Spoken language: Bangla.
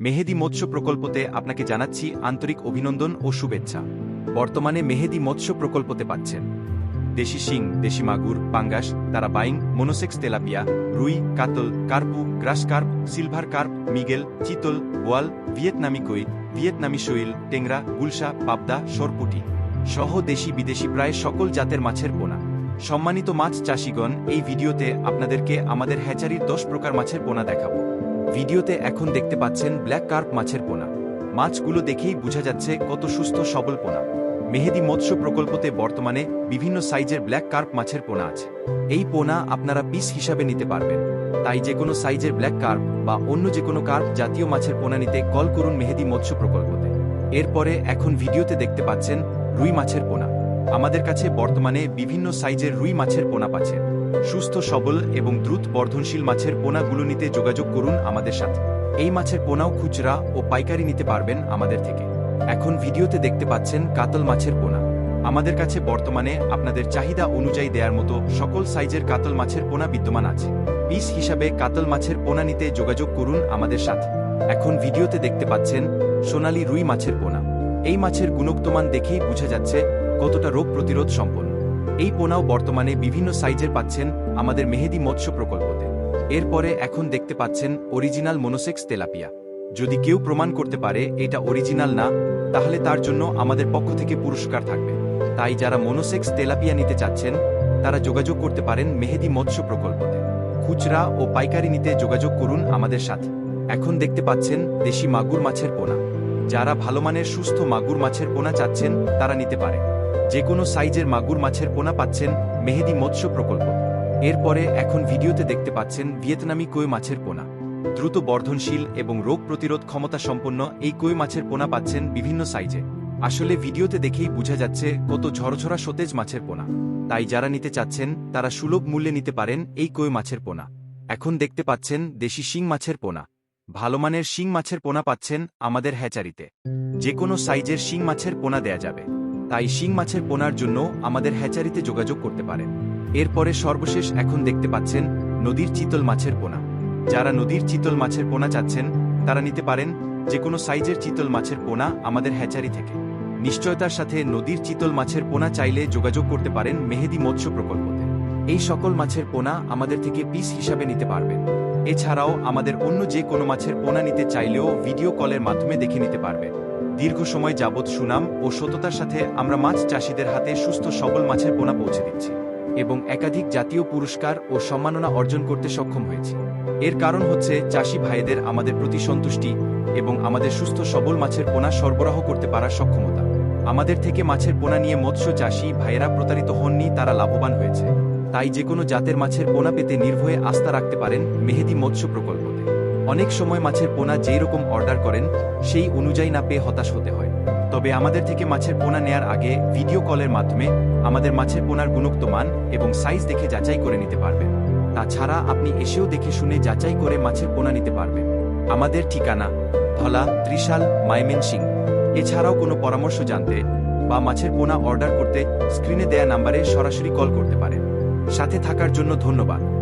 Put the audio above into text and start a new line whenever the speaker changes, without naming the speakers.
মেহেদি মৎস্য প্রকল্পতে আপনাকে জানাচ্ছি আন্তরিক অভিনন্দন ও শুভেচ্ছা। বর্তমানে মেহেদি মৎস্য প্রকল্পতে পাচ্ছেন। দেশি শিং, দেশি মাগুর, পাঙ্গাস তারা বাইং মনোসেক্স তেলাপিয়া, রুই, কাতল, কার্পু, গ্রাস কার্প, সিলভার কার্প, মিগেল, চিতল, বোয়াল, ভিয়েতনামি কই, ভিয়েতনামি শৈল, টেংরা, গুলশা, পাবদা, সরপুটি সহ দেশি বিদেশি প্রায় সকল জাতের মাছের পোনা। সম্মানিত মাছ চাষিগণ, এই ভিডিওতে আপনাদেরকে আমাদের হ্যাচারির দশ প্রকার মাছের পোনা দেখাবো। ভিডিওতে এখন দেখতে পাচ্ছেন ব্ল্যাক কার্প মাছের পোনা। মাছগুলো দেখেই বোঝা যাচ্ছে কত সুস্থ, সবল পোনা। মেহেদি মৎস্য প্রকল্পতে বর্তমানে বিভিন্ন সাইজের ব্ল্যাক কার্প মাছের পোনা আছে। এই পোনা আপনারা পিস হিসাবে নিতে পারবেন। তাই যে কোনো সাইজের ব্ল্যাক কার্প বা অন্য যে কোনো কার্প জাতীয় মাছের পোনা নিতে কল করুন মেহেদি মৎস্য প্রকল্পতে। এরপরে এখন ভিডিওতে দেখতে পাচ্ছেন রুই মাছের পোনা। আমাদের কাছে বর্তমানে বিভিন্ন সাইজের রুই মাছের পোনা পাচ্ছেন সুস্থ, সবল এবং দ্রুত বর্ধনশীল মাছের পোনাগুলো নিতে যোগাযোগ করুন আমাদের সাথে। এই মাছের পোনাও খুচরা ও পাইকারি নিতে পারবেন আমাদের থেকে। এখন ভিডিওতে দেখতে পাচ্ছেন কাতল মাছের পোনা। আমাদের কাছে বর্তমানে আপনাদের চাহিদা অনুযায়ী দেওয়ার মতো সকল সাইজের কাতল মাছের পোনা বিদ্যমান আছে। পিস হিসাবে কাতল মাছের পোনা নিতে যোগাযোগ করুন আমাদের সাথে। এখন ভিডিওতে দেখতে পাচ্ছেন সোনালি রুই মাছের পোনা। এই মাছের গুণোক্তমান দেখেই বোঝা যাচ্ছে কতটা রোগ প্রতিরোধ সম্পন্ন। এই পোনাও বর্তমানে বিভিন্ন সাইজের পাচ্ছেন আমাদের মেহেদি মৎস্য প্রকল্পতে। এরপরে এখন দেখতে পাচ্ছেন অরিজিনাল মনোসেক্স তেলাপিয়া। যদি কেউ প্রমাণ করতে পারে এটা অরিজিনাল না, তাহলে তার জন্য আমাদের পক্ষ থেকে পুরস্কার থাকবে। তাই যারা মনোসেক্স তেলাপিয়া নিতে চাচ্ছেন, তারা যোগাযোগ করতে পারেন মেহেদি মৎস্য প্রকল্পতে। খুচরা ও পাইকারি নিতে যোগাযোগ করুন আমাদের সাথে। এখন দেখতে পাচ্ছেন দেশি মাগুর মাছের পোনা। যারা ভালো মানের সুস্থ মাগুর মাছের পোনা চাচ্ছেন, তারা নিতে পারে। যে কোনো সাইজের মাগুর মাছের পোনা পাচ্ছেন মেহেদি মৎস্য প্রকল্প। এরপরে এখন ভিডিওতে দেখতে পাচ্ছেন ভিয়েতনামি কই মাছের পোনা। দ্রুত বর্ধনশীল এবং রোগ প্রতিরোধ ক্ষমতা সম্পন্ন এই কই মাছের পোনা পাচ্ছেন বিভিন্ন সাইজে। আসলে ভিডিওতে দেখেই বোঝা যাচ্ছে কত ঝরঝরা সতেজ মাছের পোনা। তাই যারা নিতে চাচ্ছেন, তারা সুলভ মূল্যে নিতে পারেন এই কই মাছের পোনা। এখন দেখতে পাচ্ছেন দেশি শিং মাছের পোনা। ভালো মানের শিং মাছের পোনা পাচ্ছেন আমাদের হ্যাচারিতে। যে কোনো সাইজের শিং মাছের পোনা দেয়া যাবে। তাই শিং মাছের পোনার জন্য আমাদের হ্যাচারিতে যোগাযোগ করতে পারেন। এরপরে সর্বশেষ এখন দেখতে পাচ্ছেন নদীর চিতল মাছের পোনা। যারা নদীর চিতল মাছের পোনা চাচ্ছেন, তারা নিতে পারেন যে কোনো সাইজের চিতল মাছের পোনা আমাদের হ্যাচারি থেকে। নিশ্চয়তার সাথে নদীর চিতল মাছের পোনা চাইলে যোগাযোগ করতে পারেন মেহেদি মৎস্য প্রকল্পতে। এই সকল মাছের পোনা আমাদের থেকে পিস হিসাবে নিতে পারবেন। এছাড়াও আমাদের অন্য যে কোনো মাছের পোনা নিতে চাইলেও ভিডিও কলের মাধ্যমে দেখে নিতে পারবেন। দীর্ঘ সময় যাবৎ সুনাম ও সততার সাথে আমরা মাছ চাষিদের হাতে সুস্থ সবল মাছের পোনা পৌঁছে দিচ্ছি এবং একাধিক জাতীয় পুরস্কার ও সম্মাননা অর্জন করতে সক্ষম হয়েছি। এর কারণ হচ্ছে চাষি ভাইদের আমাদের প্রতি সন্তুষ্টি এবং আমাদের সুস্থ সবল মাছের পোনা সরবরাহ করতে পারার সক্ষমতা। আমাদের থেকে মাছের পোনা নিয়ে মৎস্য চাষি ভাইয়েরা প্রতারিত হননি, তারা লাভবান হয়েছে। তাই যে কোনো জাতের মাছের পোনা পেতে নির্ভয়ে আস্থা রাখতে পারেন মেহেদি মৎস্য প্রকল্পতে অনেক সময় মাছের পোনা যেই রকম অর্ডার করেন, সেই অনুযায়ী না পেয়ে হতাশ হতে হয়। তবে আমাদের থেকে মাছের পোনা নেয়ার আগে ভিডিও কলের মাধ্যমে আমাদের মাছের পোনার গুণোক্ত মান এবং সাইজ দেখে যাচাই করে নিতে পারবেন। তাছাড়া আপনি এসেও দেখে শুনে যাচাই করে মাছের পোনা নিতে পারবেন। আমাদের ঠিকানা, ধলা, ত্রিশাল মাইমেনসিং এছাড়াও কোনো পরামর্শ জানতে বা মাছের পোনা অর্ডার করতে স্ক্রিনে দেয়া নাম্বারে সরাসরি কল করতে পারেন। সাথে থাকার জন্য ধন্যবাদ।